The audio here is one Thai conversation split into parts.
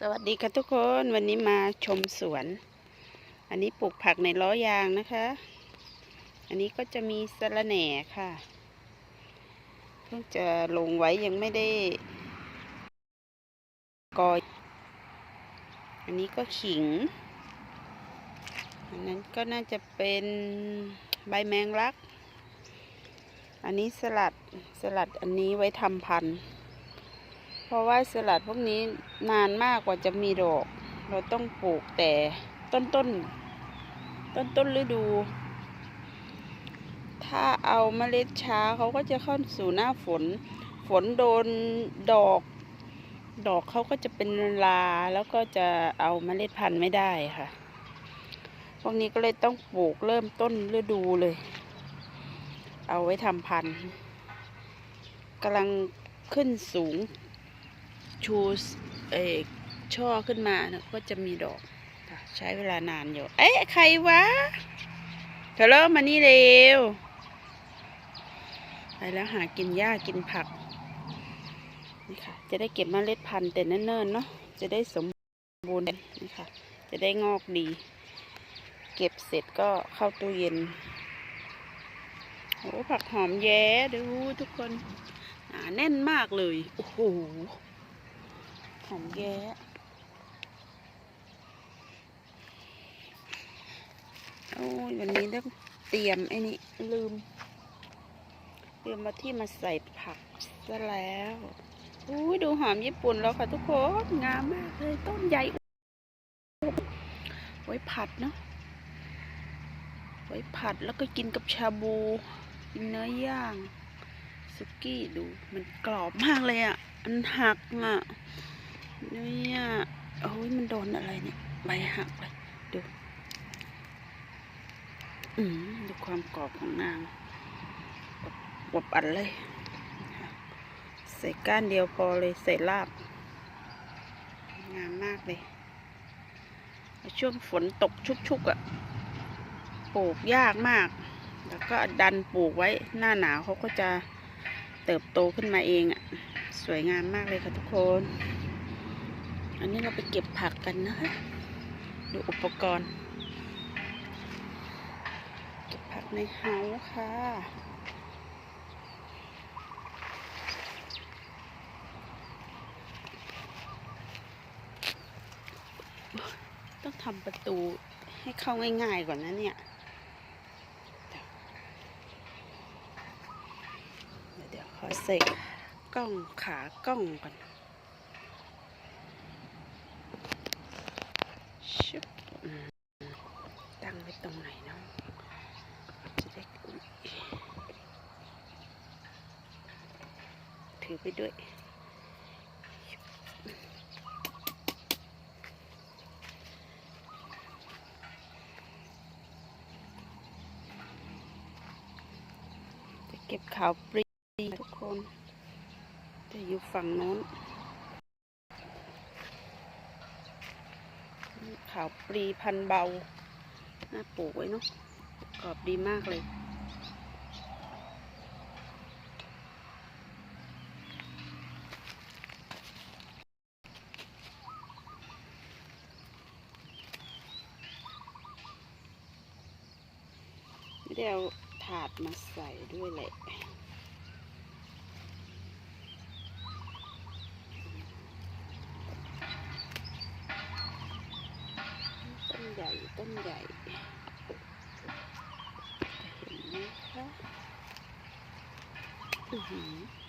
สวัสดีค่ะทุกคนวันนี้มาชมสวน อันนี้ปลูกผักในล้อยางนะคะ อันนี้ก็จะมีสะระแหน่ค่ะ เพิ่งจะลงไว้ยังไม่ได้กอยอันนี้ก็ขิง อันนั้นก็น่าจะเป็นใบแมงลัก อันนี้สลัดสลัดอันนี้ไว้ทำพันธุ์ เพราะว่าสลัดพวกนี้นานมากกว่าจะมีดอก เราต้องปลูกแต่ต้นต้นต้นต้นฤดู ถ้าเอาเมล็ดช้าเขาก็จะเข้าสู่หน้าฝน ฝนโดนดอก ดอกเขาก็จะเป็นลาแล้วก็จะเอาเมล็ดพันธุ์ไม่ได้ค่ะ พวกนี้ก็เลยต้องปลูกเริ่มต้นฤดูเลย เอาไว้ทำพันธุ์กำลังขึ้นสูง ชูเอช่อขึ้นมานะก็จะมีดอกใช้เวลานานอยู่ เอ๊ะใครวะเธอเริ่มมานี่เร็ว ไปแล้วหากินหญ้ากินผักนี่ค่ะ จะได้เก็บเมล็ดพันธุ์แต่เนิ่นๆเนาะจะได้สมบูรณ์นี่ค่ะ จะได้งอกดี เก็บเสร็จก็เข้าตู้เย็นโอ้ผักหอมแย้ดูทุกคนหนาแน่นมากเลย โอ้โห หอมแย้โอ้ยวันนี้ต้องเตรียมไอ้นี่ลืมเตรียมมาที่มาใส่ผักซะแล้วอุ้ยดูหอมญี่ปุ่นแล้วค่ะทุกคน งามมากเลยต้นใหญ่ไว้ผัดเนาะไว้ผัดแล้วก็กินกับชาบู กินเนื้อย่างสุกี้ดูมันกรอบมากเลยอะ่ะ มันหักอะ เนี่ยโอ้ยมันโดนอะไรเนี่ยใบหักเลยดูอืมดูความกรอบของนางบวบอันเลย ใส่ก้านเดียวพอเลยใส่ลาบ งามมากเลย ช่วงฝนตกชุกๆอะ่ะปลูกยากมาก แล้วก็ดันปลูกไว้หน้าหนาวเขาก็จะเติบโตขึ้นมาเองอะ่ะ สวยงามมากเลยค่ะทุกคน อันนี้เราไปเก็บผักกันนะคะ ดูอุปกรณ์ เก็บผักในเฮาค่ะต้องทำประตูให้เข้าง่ายๆก่อนนะเนี่ย เดี๋ยวเดี๋ยวขอใส่กล้องขากล้องก่อน ชุบอืมตั้งไว้ตรงไหนเนาะจะได้อุ๊ย ถือไปด้วย จะเก็บขาวปรีทุกคน จะอยู่ฝั่งโน้น ขาวปรีพันเบา น่าปลูกไว้เนาะกรอบดีมากเลย เอาถาดมาใส่ด้วยแหละต้นใหญ่ต้นใหญ่เห็นไหมคะอือหือ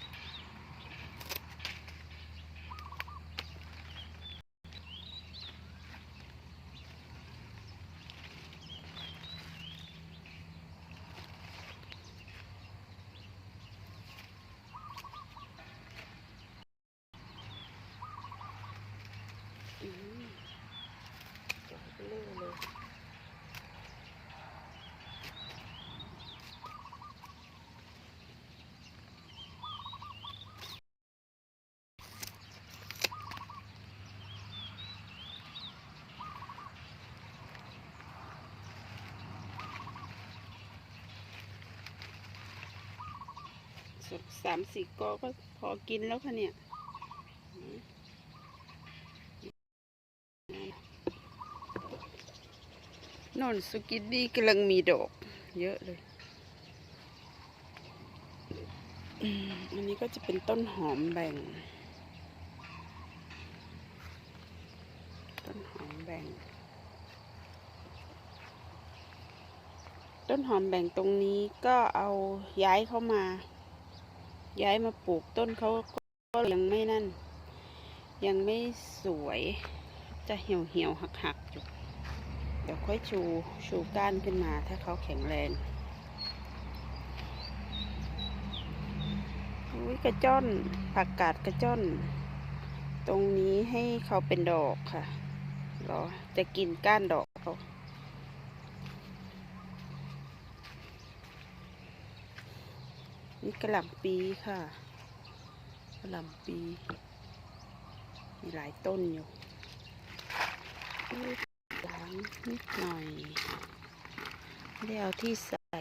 สักสามสี่กอก็พอกินแล้วค่ะเนี่ยนนสุกิตดีกำลังมีดอก เยอะเลย อันนี้ก็จะเป็นต้นหอมแบ่ง ต้นหอมแบ่ง ต้นหอมแบ่งตรงนี้ก็เอาย้ายเข้ามา ย้ายมาปลูกต้นเขาก็ยังไม่นั่น ยังไม่สวย จะเหี่ยวเหี่ยวหักหักอยู่ เดี๋ยวค่อยชูชูก้านขึ้นมาถ้าเขาแข็งแรงอุ้ยกระจ้อนผักกาดกระจ้อน ตรงนี้ให้เขาเป็นดอกค่ะรอจะกินก้านดอกเขา นี่กระหล่ำปีค่ะกระหล่ำปี มีหลายต้นอยู่ล้างนิดหน่อยไม่ได้เอาที่ใส่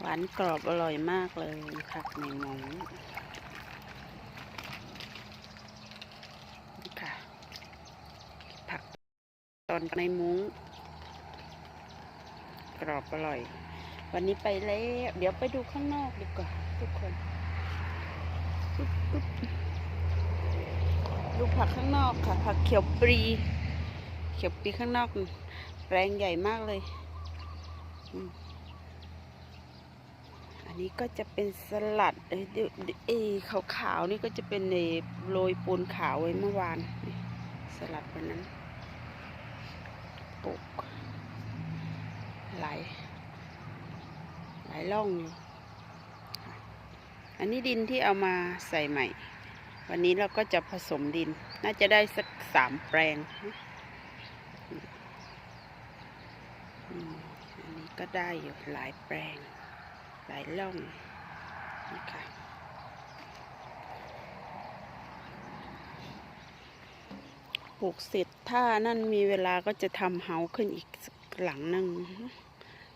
หวานกรอบอร่อยมากเลยผักในหมูนี่ค่ะ ผักตอนในมุ้ง กรอบอร่อย วันนี้ไปแล้ว เดี๋ยวไปดูข้างนอกดีกว่า ทุกคนดูผักข้างนอกค่ะ ผักเขียวปรี เขียวปรีข้างนอกแปลงใหญ่มากเลย อันนี้ก็จะเป็นสลัดเอ้ยเดี๋ยวเดี๋ยวเอ้ยขาวๆนี่ก็จะเป็นเอ่อโรยปูนขาวไว้เมื่อวาน สลัดวันนั้นปลูกไหล หลายร่องอยู่อันนี้ดินที่เอามาใส่ใหม่ วันนี้เราก็จะผสมดิน น่าจะได้สักสามแปลง อันนี้ก็ได้อยู่หลายแปลง หลายร่องนี่ค่ะปลูกเสร็จถ้านั่นมีเวลาก็จะทำเฮาขึ้นอีกหลังหนึ่ง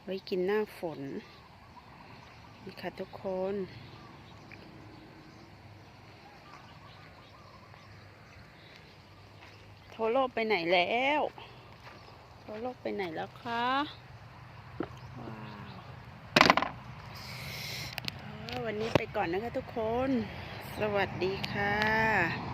ไว้กินหน้าฝน นี่ค่ะทุกคน โทโลไปไหนแล้ว โทโลไปไหนแล้วคะว้าววันนี้ไปก่อนนะคะทุกคน สวัสดีค่ะ